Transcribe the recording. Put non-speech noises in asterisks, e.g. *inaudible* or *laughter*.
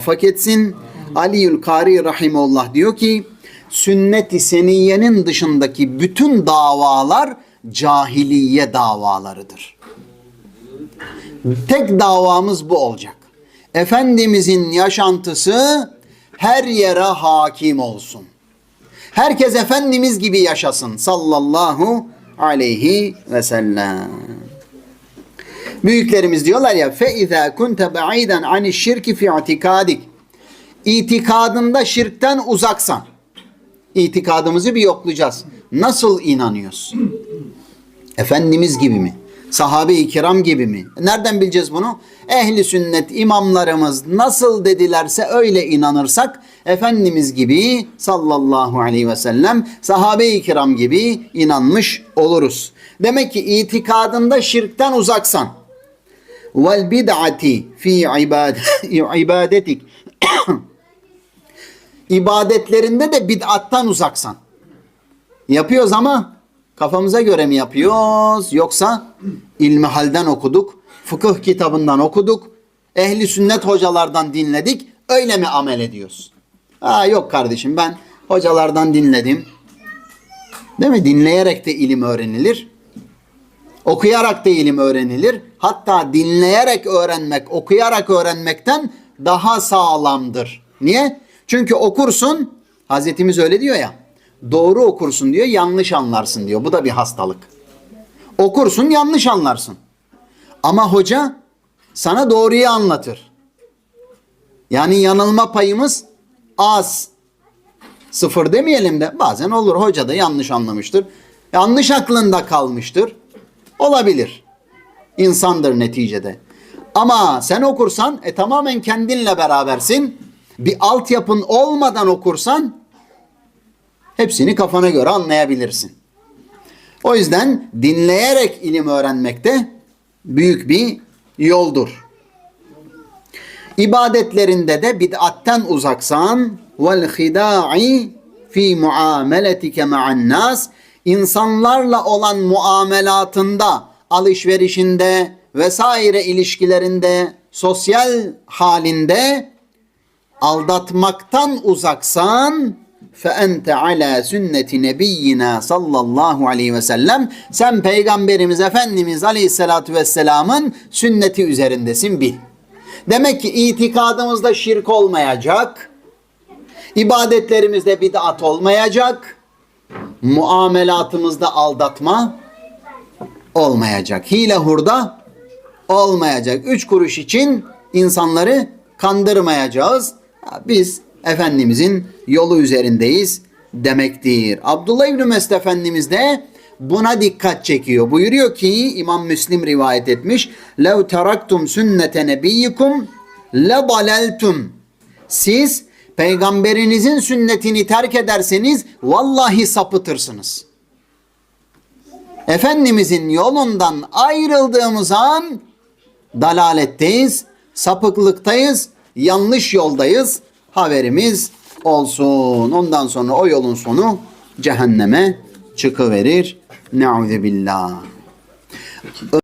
muvaffak etsin. Aliül Kari Rahimullah diyor ki sünnet-i seniyenin dışındaki bütün davalar cahiliye davalarıdır. Tek davamız bu olacak. Efendimizin yaşantısı her yere hakim olsun. Herkes Efendimiz gibi yaşasın sallallahu aleyhi ve sellem. Büyüklerimiz diyorlar ya fe izâ kunte ba'iden ani şirki fi itikadik. İtikadında şirkten uzaksan. İtikadımızı bir yoklayacağız. Nasıl inanıyoruz? Efendimiz gibi mi? Sahabe-i kiram gibi mi? Nereden bileceğiz bunu? Ehli sünnet imamlarımız nasıl dedilerse öyle inanırsak Efendimiz gibi sallallahu aleyhi ve sellem sahabe-i kiram gibi inanmış oluruz. Demek ki itikadında şirkten uzaksan vel bid'ati fi *laughs* ibadetik *coughs* ibadetlerinde de bid'attan uzaksan. Yapıyoruz ama kafamıza göre mi yapıyoruz yoksa ilmi halden okuduk, fıkıh kitabından okuduk, ehli sünnet hocalardan dinledik, öyle mi amel ediyoruz? Ha yok kardeşim ben hocalardan dinledim. Değil mi? Dinleyerek de ilim öğrenilir. Okuyarak da ilim öğrenilir. Hatta dinleyerek öğrenmek, okuyarak öğrenmekten daha sağlamdır. Niye? Çünkü okursun, Hazretimiz öyle diyor ya, doğru okursun diyor, yanlış anlarsın diyor. Bu da bir hastalık. Okursun, yanlış anlarsın. Ama hoca sana doğruyu anlatır. Yani yanılma payımız az. Sıfır demeyelim de bazen olur. Hoca da yanlış anlamıştır. Yanlış aklında kalmıştır. Olabilir. İnsandır neticede. Ama sen okursan e, tamamen kendinle berabersin. Bir altyapın olmadan okursan hepsini kafana göre anlayabilirsin. O yüzden dinleyerek ilim öğrenmekte büyük bir yoldur. İbadetlerinde de bid'atten uzaksan vel hida'i fi muameletike ma'an nas insanlarla olan muamelatında, alışverişinde vesaire ilişkilerinde, sosyal halinde aldatmaktan uzaksan fe ente ala sünneti nebiyyina sallallahu aleyhi ve sellem sen peygamberimiz efendimiz aleyhissalatu vesselamın sünneti üzerindesin bil. Demek ki itikadımızda şirk olmayacak. ibadetlerimizde bid'at olmayacak. Muamelatımızda aldatma olmayacak. Hile hurda olmayacak. Üç kuruş için insanları kandırmayacağız. Biz Efendimizin yolu üzerindeyiz demektir. Abdullah İbni Mesud Efendimiz de buna dikkat çekiyor. Buyuruyor ki İmam Müslim rivayet etmiş. Teraktum sünnete nebiyyikum le daleltum. Siz peygamberinizin sünnetini terk ederseniz vallahi sapıtırsınız. Efendimizin yolundan ayrıldığımız an dalaletteyiz, sapıklıktayız, yanlış yoldayız. Haberimiz olsun. Ondan sonra o yolun sonu cehenneme çıkıverir. Neuzubillah.